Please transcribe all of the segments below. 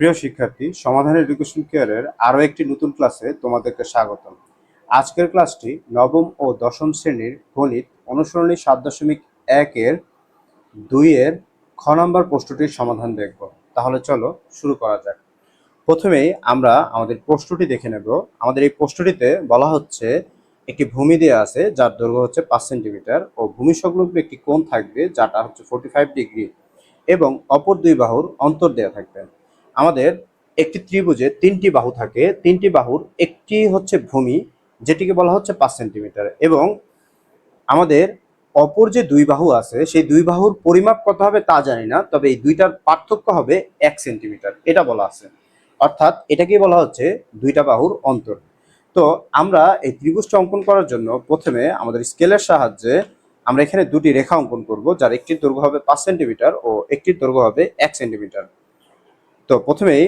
প্রিয় শিক্ষার্থী, সমাধান এডুকেশন কেয়ারের আরও একটি নতুন ক্লাসে তোমাদেরকে স্বাগতম। আজকের ক্লাসটি নবম ও দশম শ্রেণির গণিত অনুসরণী সাত দশমিক একের দুইয়ের খ নম্বর প্রশ্নটির সমাধান দেখব। তাহলে চলো শুরু করা যাক। প্রথমেই আমরা আমাদের প্রশ্নটি দেখে নেব। আমাদের এই প্রশ্নটিতে বলা হচ্ছে, একটি ভূমি দেওয়া আছে যার দৈর্ঘ্য হচ্ছে পাঁচ সেন্টিমিটার ও ভূমি সংলগ্ন একটি কোণ থাকবে যাটা হচ্ছে ফোর্টি ফাইভ ডিগ্রি এবং অপর দুই বাহুর অন্তর দেওয়া থাকবে। আমাদের একটি ত্রিভুজে তিনটি বাহু থাকে। তিনটি বাহুর একটি হচ্ছে ভূমি, যেটিকে বলা হচ্ছে পাঁচ সেন্টিমিটার। এবং আমাদের অপর যে দুই বাহু আছে, সেই দুই বাহুর পরিমাপ কত হবে তা জানি না, তবে এই দুইটার পার্থক্য হবে এক সেন্টিমিটার। এটা বলা আছে। অর্থাৎ এটাকে বলা হচ্ছে দুইটা বাহুর অন্তর। তো আমরা এই ত্রিভুজটা অঙ্কন করার জন্য প্রথমে আমাদের স্কেলের সাহায্যে আমরা এখানে দুটি রেখা অঙ্কন করব, যার একটির দৈর্ঘ্য হবে পাঁচ সেন্টিমিটার ও একটির দৈর্ঘ্য হবে এক সেন্টিমিটার। তো প্রথমেই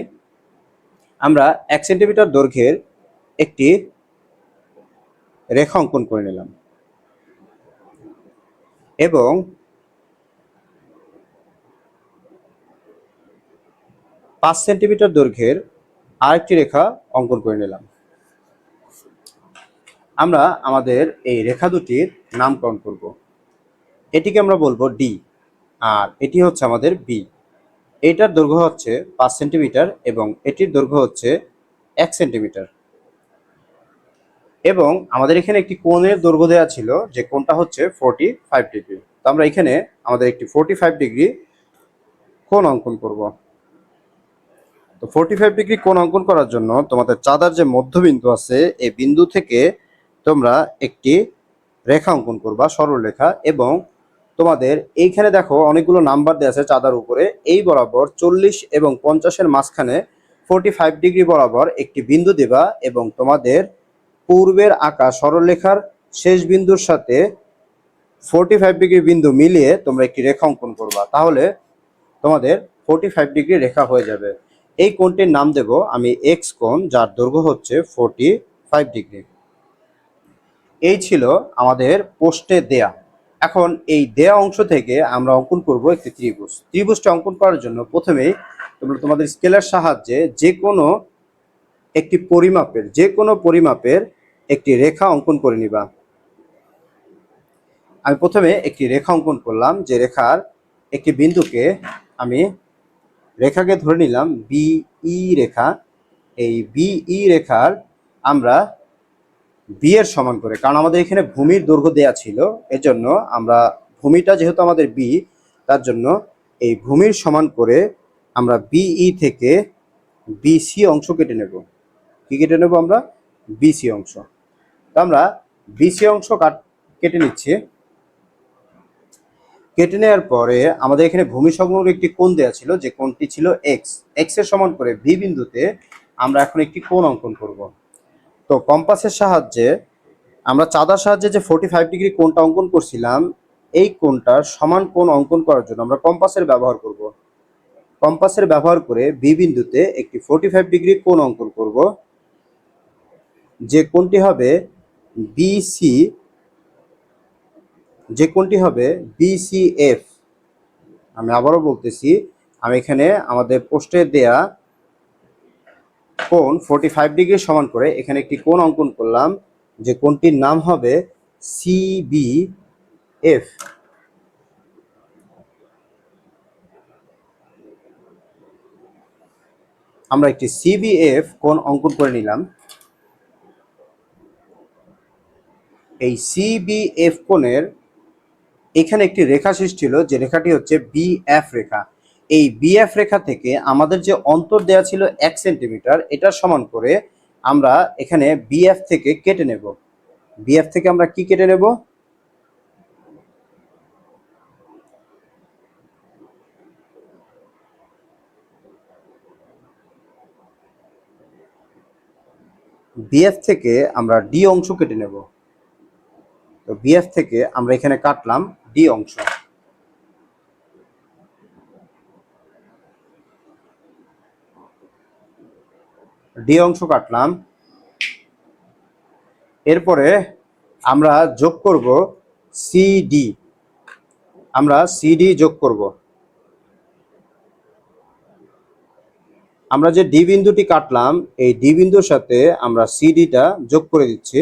আমরা এক সেন্টিমিটার দৈর্ঘ্যের একটি রেখা অঙ্কন করে নিলাম। এবং পাঁচ সেন্টিমিটার দৈর্ঘ্যের আরেকটি রেখা অঙ্কন করে নিলাম। আমরা আমাদের এই রেখা দুটির নামকরণ করব। এটিকে আমরা বলব ডি আর এটি হচ্ছে আমাদের বি এইটার দৈর্ঘ্য হচ্ছে পাঁচ সেন্টিমিটার এবং এটির দৈর্ঘ্য হচ্ছে এক সেন্টিমিটার। এবং আমাদের এখানে একটি কোণের দৈর্ঘ্য দেওয়া ছিল যে কোণটা হচ্ছে ফোরটি ফাইভ ডিগ্রি তো আমরা এখানে আমাদের একটি ফোরটি ফাইভ ডিগ্রি কোণ অঙ্কন করব। তো ফোরটি ফাইভ ডিগ্রি কোণ অঙ্কন করার জন্য তোমাদের চাঁদার যে মধ্যবিন্দু আছে, এই বিন্দু থেকে তোমরা একটি রেখা অঙ্কন করবা সরল রেখা এবং তোমাদের, এইখানে দেখো অনেকগুলো নাম্বার দেওয়া আছে চাঁদার উপরে। এই বরাবর চল্লিশ এবং পঞ্চাশের মাঝখানে ফোরটি ফাইভ ডিগ্রি বরাবর একটি বিন্দু দেবা এবং তোমাদের পূর্বের আঁকা সরলরেখার শেষ বিন্দুর সাথে ফোরটি ফাইভ ডিগ্রি বিন্দু মিলিয়ে তোমরা একটি রেখা অঙ্কন করবা। তাহলে তোমাদের ফোরটি ফাইভ ডিগ্রি রেখা হয়ে যাবে। এই কোণটির নাম দেব আমি এক্স কোণ, যার দৈর্ঘ্য হচ্ছে ফোরটি ফাইভ ডিগ্রি এই ছিল আমাদের পোস্টে দেয়া। এখন এই দেয়া অংশ থেকে আমরা অঙ্কন করব একটি ত্রিভুজ। ত্রিভুজটা অঙ্কন করার জন্য প্রথমেই তোমরা তোমাদের স্কেলের সাহায্যে যে কোনো একটি পরিমাপের যে কোনো পরিমাপের একটি রেখা অঙ্কন করে নিবা। আমি প্রথমে একটি রেখা অঙ্কন করলাম, যে রেখার একটি বিন্দুকে আমি রেখাকে ধরে নিলাম বিই রেখা। এই বিই রেখার আমরা বি এর সমান করে, কারণ আমাদের এখানে ভূমির দৈর্ঘ্য দেয়া ছিল, এজন্য আমরা ভূমিটা যেহেতু আমাদের বি তার জন্য এই ভূমির সমান করে আমরা বিই থেকে বিসি অংশ কেটে নেব। কি কেটে নেব আমরা? বিসি অংশ। তো আমরা বিসি অংশ কাট, কেটে নিচ্ছি। কেটে নেওয়ার পরে আমাদের এখানে ভূমি সংলগ্ন একটি কোণ দেওয়া ছিল, যে কোণটি ছিল এক্স এক্সের সমান করে ভি বিন্দুতে আমরা এখন একটি কোণ অঙ্কন করব। তো কম্পাসের সাহায্যে আমরা চাঁদার সাহায্যে যে ফোর্টি ফাইভ ডিগ্রি কোণটা অঙ্কন করছিলাম, এই কোণটার সমান কোণ অঙ্কন করার জন্য আমরা কম্পাসের ব্যবহার করব। কম্পাসের ব্যবহার করে বি বিন্দুতে একটি ফোর্টি ফাইভ ডিগ্রি কোণ অঙ্কন করব। যে কোণটি হবে বিসি যে কোণটি হবে বিসিএফ আমি আবারও বলতেছি, আমি এখানে আমাদের পোস্টে দেয়া কোণ ফোর্টি ফাইভ ডিগ্রি সমান করে এখানে একটি কোণ অঙ্কন করলাম, যে কোণটির নাম হবে সিবিএফ আমরা একটি সিবিএফ কোণ অঙ্কন করে নিলাম। এই সিবিএফ কোণের এখানে একটি রেখা সৃষ্টি হলো, যে রেখাটি হচ্ছে বিএফ রেখা। এই বিএফ রেখা থেকে আমাদের যে অন্তর দেওয়া ছিল এক সেন্টিমিটার এটার সমান করে আমরা এখানে বিএফ থেকে কেটে নেব। বিএফ থেকে আমরা কি কেটে নেব? বিএফ থেকে আমরা ডি অংশ কেটে নেব। তো বিএফ থেকে আমরা এখানে কাটলাম ডি অংশ। ডি অংশ কাটলাম। এরপরে আমরা যোগ করব সিডি। আমরা সিডি যোগ করব। আমরা যে ডি বিন্দুটি কাটলাম, এই ডি বিন্দুর সাথে আমরা সিডিটা যোগ করে দিচ্ছি।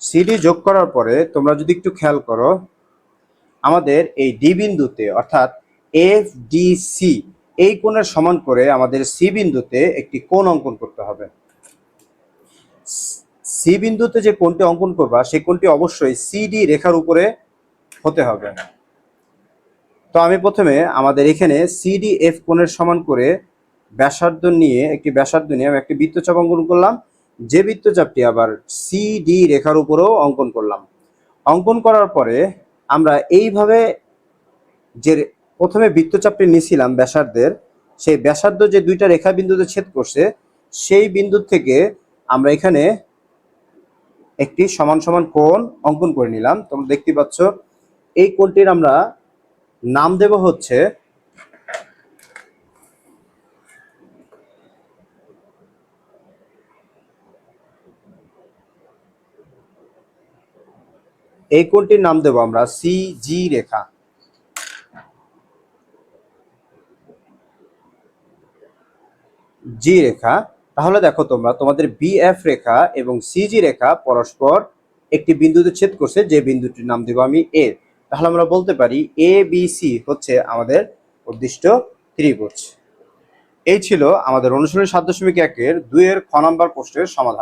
সিডি যোগ করার পরে তোমরা যদি একটু খেয়াল করো আমাদের এই ডি বিন্দুতে, অর্থাৎ এফ ডি সি, এই কোণের সমান করে আমাদের সি বিন্দুতে একটি কোণ অঙ্কন করতে হবে। সি বিন্দুতে যে কোণটি অঙ্কন করবা সেই কোণটি অবশ্যই সিডি রেখার উপরে হতে হবে। তো আমি প্রথমে আমাদের এখানে সিডি এফ কোণের সমান করে ব্যাসার্ধ নিয়ে, একটি ব্যাসার্ধ নিয়ে আমি একটি বৃত্তচাপ অঙ্কন করলাম। যে বৃত্তচাপটি আবার সিডি রেখার উপরেও অঙ্কন করলাম। অঙ্কন করার পরে আমরা এইভাবে যে প্রথমে বৃত্তচাপটি নিয়েছিলাম ব্যাসার্ধের, সেই ব্যাসার্ধ যে দুইটা রেখা বিন্দুতে ছেদ করছে, সেই বিন্দু থেকে আমরা এখানে একটি সমান সমান কোণ অঙ্কন করে নিলাম। তোমরা দেখতে পাচ্ছ, এই কোণটির আমরা নাম দেব হচ্ছে এই কোণটির নাম দেব আমরা সি জি রেখা। জি রেখা। তাহলে দেখো তোমরা, তোমাদের বিএফ রেখা এবং সিজি রেখা পরস্পর একটি বিন্দুতে ছেদ করছে, যে বিন্দুটির নাম দেব আমি এ তাহলে আমরা বলতে পারি এ বি সি হচ্ছে আমাদের উদ্দিষ্ট ত্রিভুজ। এই ছিল আমাদের অনুশীলনী সাত দশমিক একের দুইয়ের খ নাম্বার প্রশ্নের সমাধান।